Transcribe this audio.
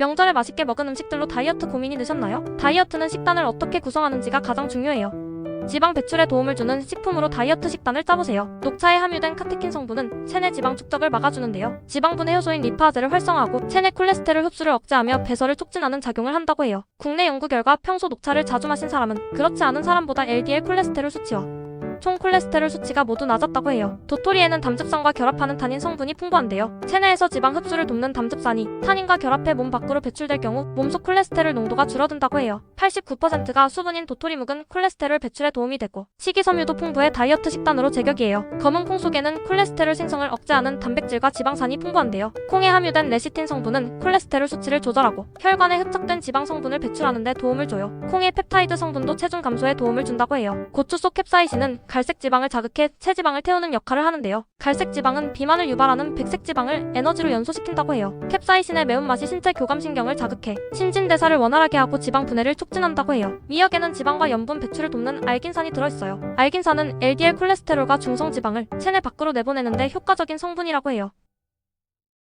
명절에 맛있게 먹은 음식들로 다이어트 고민이 드셨나요? 다이어트는 식단을 어떻게 구성하는지가 가장 중요해요. 지방 배출에 도움을 주는 식품으로 다이어트 식단을 짜보세요. 녹차에 함유된 카테킨 성분은 체내 지방 축적을 막아주는데요. 지방분해 효소인 리파제를 활성화하고 체내 콜레스테롤 흡수를 억제하며 배설을 촉진하는 작용을 한다고 해요. 국내 연구 결과 평소 녹차를 자주 마신 사람은 그렇지 않은 사람보다 LDL 콜레스테롤 수치와 총 콜레스테롤 수치가 모두 낮았다고 해요. 도토리에는 담즙산과 결합하는 탄닌 성분이 풍부한데요. 체내에서 지방 흡수를 돕는 담즙산이 탄닌과 결합해 몸 밖으로 배출될 경우 몸속 콜레스테롤 농도가 줄어든다고 해요. 89%가 수분인 도토리묵은 콜레스테롤 배출에 도움이 되고 식이섬유도 풍부해 다이어트 식단으로 제격이에요. 검은 콩 속에는 콜레스테롤 생성을 억제하는 단백질과 지방산이 풍부한데요. 콩에 함유된 레시틴 성분은 콜레스테롤 수치를 조절하고 혈관에 흡착된 지방 성분을 배출하는 데 도움을 줘요. 콩의 펩타이드 성분도 체중 감소에 도움을 준다고 해요. 고추 속 캡사이신은 갈색 지방을 자극해 체지방을 태우는 역할을 하는데요. 갈색 지방은 비만을 유발하는 백색 지방을 에너지로 연소시킨다고 해요. 캡사이신의 매운맛이 신체 교감신경을 자극해 신진대사를 원활하게 하고 지방 분해를 촉진한다고 해요. 미역에는 지방과 염분 배출을 돕는 알긴산이 들어있어요. 알긴산은 LDL 콜레스테롤과 중성 지방을 체내 밖으로 내보내는데 효과적인 성분이라고 해요.